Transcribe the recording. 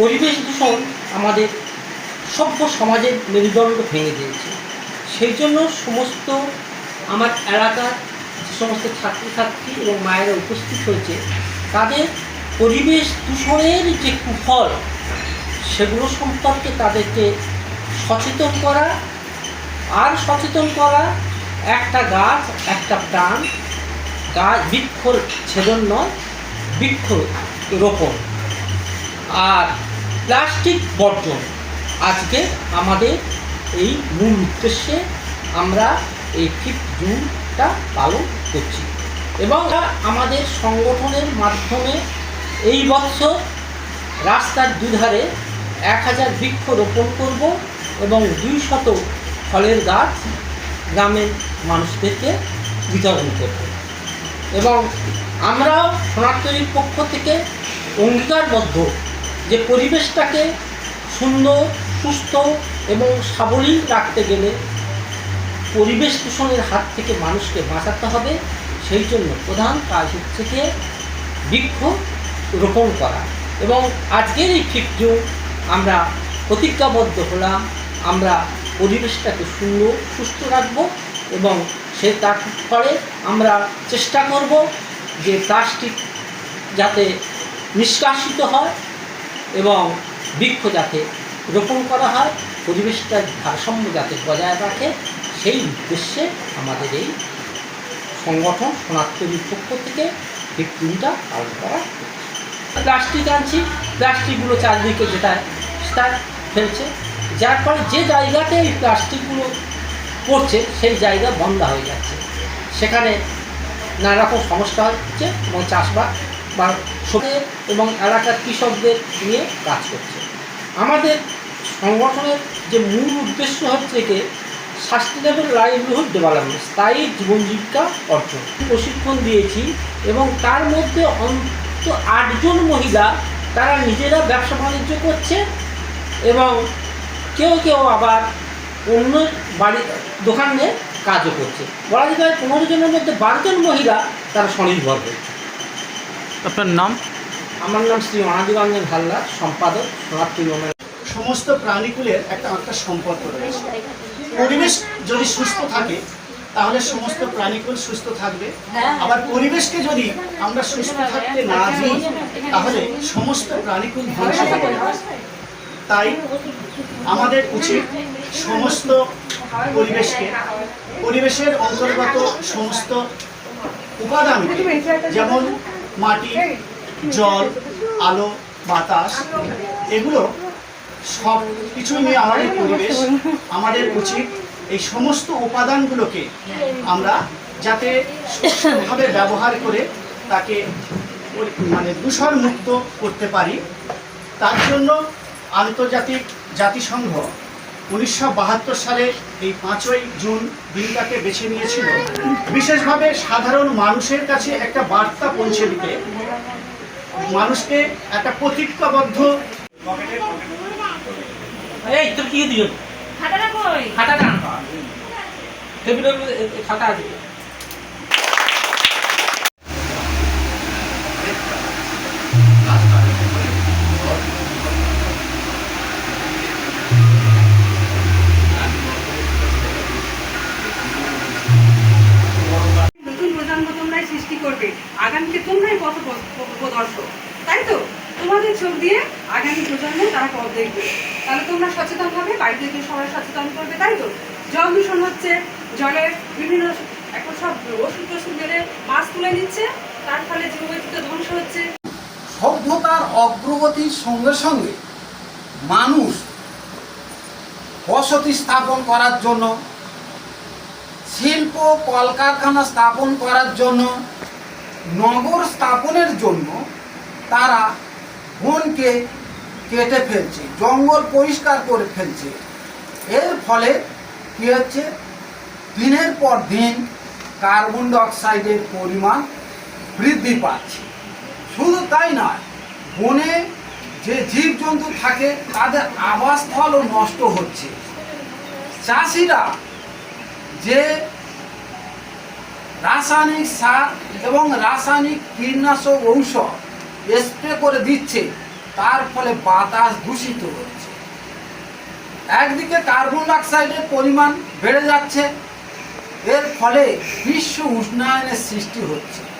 পরিবেশ দূষণ আমাদের সভ্য সমাজের মেরুদণ্ড ভেঙে দিয়েছে। সেই জন্য সমস্ত আমার এলাকার যে সমস্ত ছাত্রছাত্রী এবং মায়েরা উপস্থিত হয়েছে, তাদের পরিবেশ দূষণের যে কুফল, সেগুলো সম্পর্কে তাদেরকে সচেতন করা আর সচেতন করা একটা গাছ, একটা প্রাণ, গাছ বৃক্ষ ছেদন নয় বৃক্ষ রোপণ আর প্লাস্টিক বর্জন। আজকে আমাদের এই মূল উদ্দেশ্যে আমরা এই ফিফথ জুনটা পালন করছি। এবং আমাদের সংগঠনের মাধ্যমে এই বছর রাস্তার দুধারে এক হাজার বৃক্ষ রোপণ করব এবং দুই শত ফলের গাছ গ্রামের মানুষদেরকে বিতরণ করব। এবং আমরাও সনাতনীর পক্ষ থেকে অঙ্গীকারবদ্ধ যে পরিবেশটাকে সুন্দর, সুস্থ এবং সাবলীল রাখতে গেলে পরিবেশ দূষণের হাত থেকে মানুষকে বাঁচাতে হবে। সেই জন্য প্রধান কাজ হচ্ছে যে বৃক্ষ রোপণ করা। এবং আজকের এই ফিফ জুন আমরা প্রতিজ্ঞাবদ্ধ হলাম, আমরা পরিবেশটাকে সুন্দর, সুস্থ রাখব এবং সে তার ফলে আমরা চেষ্টা করব যে প্লাস্টিক যাতে নিষ্কাশিত হয়। এবং বৃক্ষ যাতে রোপণ করা হয় পরিবেশটার ভারসাম্য যাতে বজায় রাখে, সেই উদ্দেশ্যে আমাদের এই সংগঠন সনাতনীর পক্ষ থেকে ভিক্টিমটা পালন করা। প্লাস্টিক আনছি, প্লাস্টিকগুলো চারদিকে যেটা তার ফেলছে, যার ফলে যে জায়গাতে এই প্লাস্টিকগুলো পড়ছে, সেই জায়গা বন্ধ হয়ে যাচ্ছে সেখানে নানা রকম সমস্যা হচ্ছে এবং চাষবাস বা এবং এলাকার কৃষকদের নিয়ে কাজ করছে। আমাদের সংগঠনের যে মূল উদ্দেশ্য হচ্ছে যে সাস্টেনেবল লাইভলিহুড ডেভেলপমেন্ট, স্থায়ী জীবন জীবিকা অর্জন। প্রশিক্ষণ দিয়েছি এবং তার মধ্যে অন্ত আটজন মহিলা তারা নিজেরা ব্যবসা বাণিজ্য করছে এবং কেউ কেউ আবার অন্য বাড়ি, দোকানে কাজও করছে। বলা যেতে পারে পনেরো জনের মধ্যে বারোজন মহিলা তারা স্বনির্ভর হয়েছে। আপনার নাম? আমার নাম শ্রী অনাদিরঞ্জন হালদার সম্পাদক মমের সমস্ত প্রাণীকুলের একটা একটা সম্পর্ক রয়েছে। পরিবেশ যদি সুস্থ থাকে, তাহলে সমস্ত প্রাণীকুল সুস্থ থাকবে। আবার পরিবেশকে যদি আমরা সুস্থ থাকতে না দিই, তাহলে সমস্ত প্রাণীকুল ধ্বংস হবে তাই আমাদের উচিত সমস্ত পরিবেশকে, পরিবেশের অন্তর্গত সমস্ত উপাদানকে, যেমন মাটি, জল, আলো, বাতাস, এগুলো সব কিছুই নিয়ে আমাদের পরিবেশ। আমাদের উচিত এই সমস্ত উপাদানগুলোকে আমরা যাতে সুষ্ঠুভাবে ব্যবহার করে তাকে মানে দূষণ মুক্ত করতে পারি। তার জন্য আন্তর্জাতিক জাতিসংঘ উনিশশো বাহাত্তর সালে এই পাঁচই জুন দিনটাকে বেছে নিয়েছিল। বিশেষভাবে সাধারণ মানুষের কাছে একটা বার্তা পৌঁছে দিতে মানুষকে একটা প্রতিজ্ঞাবদ্ধ এই তোর কি দিও খাতা আছে। চোখ দিয়ে আগামী প্রজন্ম তারা পথ দেখবে তাহলে তোমরা সচেতন হবে, বাড়িতে গিয়ে সবাই সচেতন করবে, তাই তো? জল দূষণ হচ্ছে, জলের বিভিন্ন এখন সব ওষুধ টষুধ মেরে মাছ তুলে নিচ্ছে, তার ফলে জীববৈচিত্র্য ধ্বংস হচ্ছে। সভ্যতার অগ্রগতির সঙ্গে সঙ্গে মানুষ বসতি স্থাপন করার জন্য, শিল্প কলকারখানা স্থাপন করার জন্য, নগর স্থাপনের জন্য তারা বনকে কেটে ফেলছে, জঙ্গল পরিষ্কার করে ফেলছে। এর ফলে কী হচ্ছে? দিনের পর দিন কার্বন ডাইঅক্সাইডের পরিমাণ বৃদ্ধি পাচ্ছে। শুধু তাই নয়, বনে যে জীবজন্তু থাকে, তাদের আবাসস্থলও নষ্ট হচ্ছে। চাষিরা যে রাসায়নিক সার এবং রাসায়নিক কীটনাশক ঔষধ স্প্রে করে দিচ্ছে, তার ফলে বাতাস দূষিত হচ্ছে। একদিকে কার্বন ডাইঅক্সাইডের পরিমাণ বেড়ে যাচ্ছে, এর ফলে বিশ্ব উষ্ণায়নের সৃষ্টি হচ্ছে।